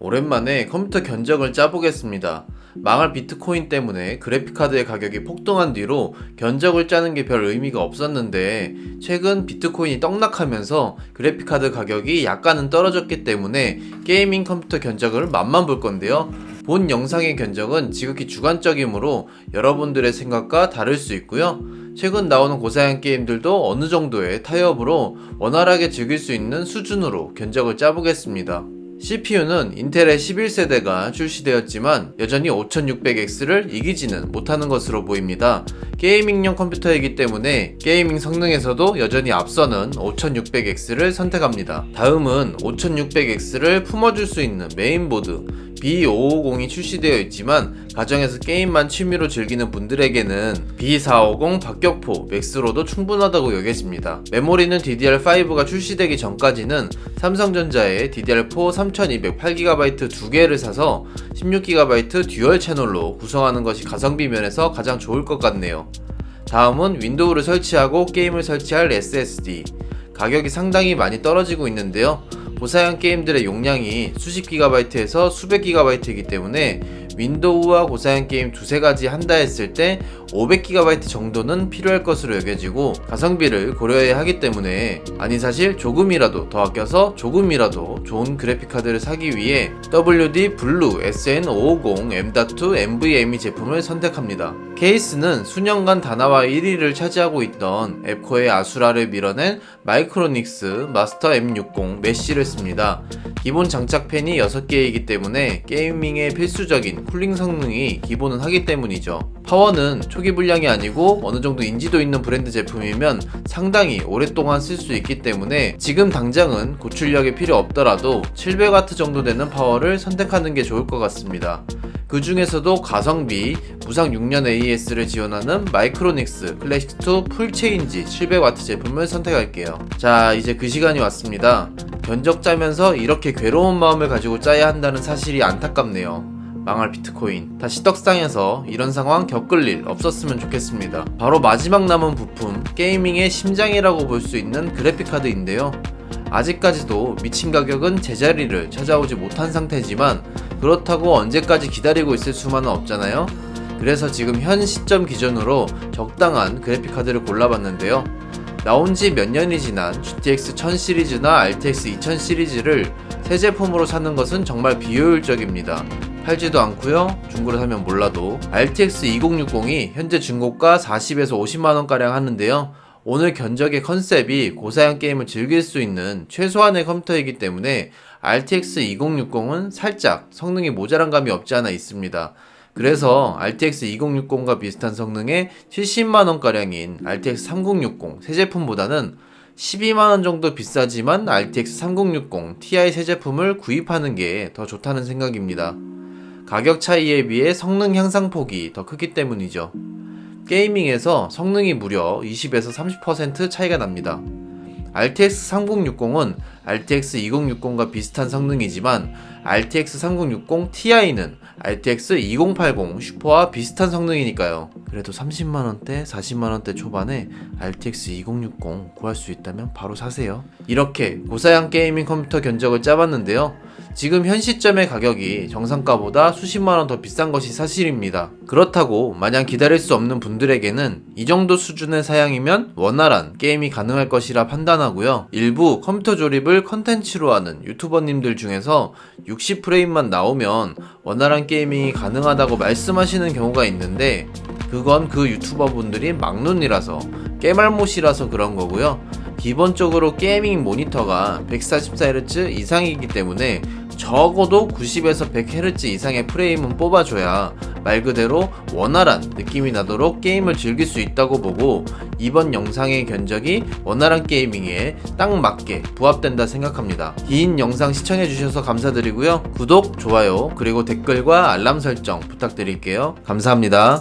오랜만에 컴퓨터 견적을 짜보겠습니다. 망할 비트코인 때문에 그래픽카드의 가격이 폭등한 뒤로 견적을 짜는 게 별 의미가 없었는데 최근 비트코인이 떡락하면서 그래픽카드 가격이 약간은 떨어졌기 때문에 게이밍 컴퓨터 견적을 맛만 볼 건데요. 본 영상의 견적은 지극히 주관적이므로 여러분들의 생각과 다를 수 있고요. 최근 나오는 고사양 게임들도 어느 정도의 타협으로 원활하게 즐길 수 있는 수준으로 견적을 짜보겠습니다. CPU는 인텔의 11세대가 출시되었지만 여전히 5600X를 이기지는 못하는 것으로 보입니다. 게이밍용 컴퓨터이기 때문에 게이밍 성능에서도 여전히 앞서는 5600X를 선택합니다. 다음은 5600X를 품어줄 수 있는 메인보드 B550이 출시되어 있지만 가정에서 게임만 취미로 즐기는 분들에게는 B450 박격포 맥스로도 충분하다고 여겨집니다. 메모리는 DDR5가 출시되기 전까지는 삼성전자의 DDR4 3208GB 두 개를 사서 16GB 듀얼 채널로 구성하는 것이 가성비 면에서 가장 좋을 것 같네요. 다음은 윈도우를 설치하고 게임을 설치할 SSD. 가격이 상당히 많이 떨어지고 있는데요. 고사양 게임들의 용량이 수십 기가바이트에서 수백 기가바이트이기 때문에 윈도우와 고사양 게임 두세 가지 한다 했을 때 500GB 정도는 필요할 것으로 여겨지고 가성비를 고려해야 하기 때문에 아니 사실 조금이라도 더 아껴서 조금이라도 좋은 그래픽카드를 사기 위해 WD 블루 SN550 M.2 NVMe 제품을 선택합니다. 케이스는 수년간 다나와 1위를 차지하고 있던 앱코의 아수라를 밀어낸 마이크로닉스 마스터 M60 메쉬를 씁니다. 기본 장착팬이 6개이기 때문에 게이밍에 필수적인 쿨링 성능이 기본은 하기 때문이죠. 파워는 초기 분량이 아니고 어느 정도 인지도 있는 브랜드 제품이면 상당히 오랫동안 쓸 수 있기 때문에 지금 당장은 고출력이 필요 없더라도 700W 정도 되는 파워를 선택하는 게 좋을 것 같습니다. 그 중에서도 가성비, 무상 6년 AS를 지원하는 마이크로닉스 클래식2 풀체인지 700W 제품을 선택할게요. 자, 이제 그 시간이 왔습니다. 견적 짜면서 이렇게 괴로운 마음을 가지고 짜야 한다는 사실이 안타깝네요. 망할 비트코인. 다시 떡상에서 이런 상황 겪을 일 없었으면 좋겠습니다. 바로 마지막 남은 부품, 게이밍의 심장이라고 볼 수 있는 그래픽카드인데요. 아직까지도 미친 가격은 제자리를 찾아오지 못한 상태지만 그렇다고 언제까지 기다리고 있을 수만은 없잖아요. 그래서 지금 현 시점 기준으로 적당한 그래픽카드를 골라봤는데요. 나온 지 몇 년이 지난 GTX 1000 시리즈나 RTX 2000 시리즈를 새 제품으로 사는 것은 정말 비효율적입니다. 팔지도 않고요. 중고로 사면 몰라도 RTX 2060이 현재 중고가 40에서 50만 원가량 하는데요. 오늘 견적의 컨셉이 고사양 게임을 즐길 수 있는 최소한의 컴퓨터이기 때문에 RTX 2060은 살짝 성능이 모자란 감이 없지 않아 있습니다. 그래서 RTX 2060과 비슷한 성능의 70만원가량인 RTX 3060 새 제품보다는 12만원 정도 비싸지만 RTX 3060 Ti 새 제품을 구입하는 게 더 좋다는 생각입니다. 가격 차이에 비해 성능 향상 폭이 더 크기 때문이죠. 게이밍에서 성능이 무려 20에서 30% 차이가 납니다. RTX 3060은 RTX 2060과 비슷한 성능이지만 RTX 3060 Ti는 RTX 2080 슈퍼와 비슷한 성능이니까요. 그래도 30만원대, 40만원대 초반에 RTX 2060 구할 수 있다면 바로 사세요. 이렇게 고사양 게이밍 컴퓨터 견적을 짜봤는데요. 지금 현 시점의 가격이 정상가보다 수십만원 더 비싼 것이 사실입니다. 그렇다고 마냥 기다릴 수 없는 분들에게는 이 정도 수준의 사양이면 원활한 게임이 가능할 것이라 판단하고요. 일부 컴퓨터 조립을 컨텐츠로 하는 유튜버님들 중에서 60프레임만 나오면 원활한 게이밍이 가능하다고 말씀하시는 경우가 있는데 그건 그 유튜버 분들이 막눈이라서 깨말못이라서 그런 거고요. 기본적으로 게이밍 모니터가 144Hz 이상이기 때문에 적어도 90에서 100Hz 이상의 프레임은 뽑아줘야 말 그대로 원활한 느낌이 나도록 게임을 즐길 수 있다고 보고 이번 영상의 견적이 원활한 게이밍에 딱 맞게 부합된다 생각합니다. 긴 영상 시청해주셔서 감사드리고요. 구독, 좋아요, 그리고 댓글과 알람 설정 부탁드릴게요. 감사합니다.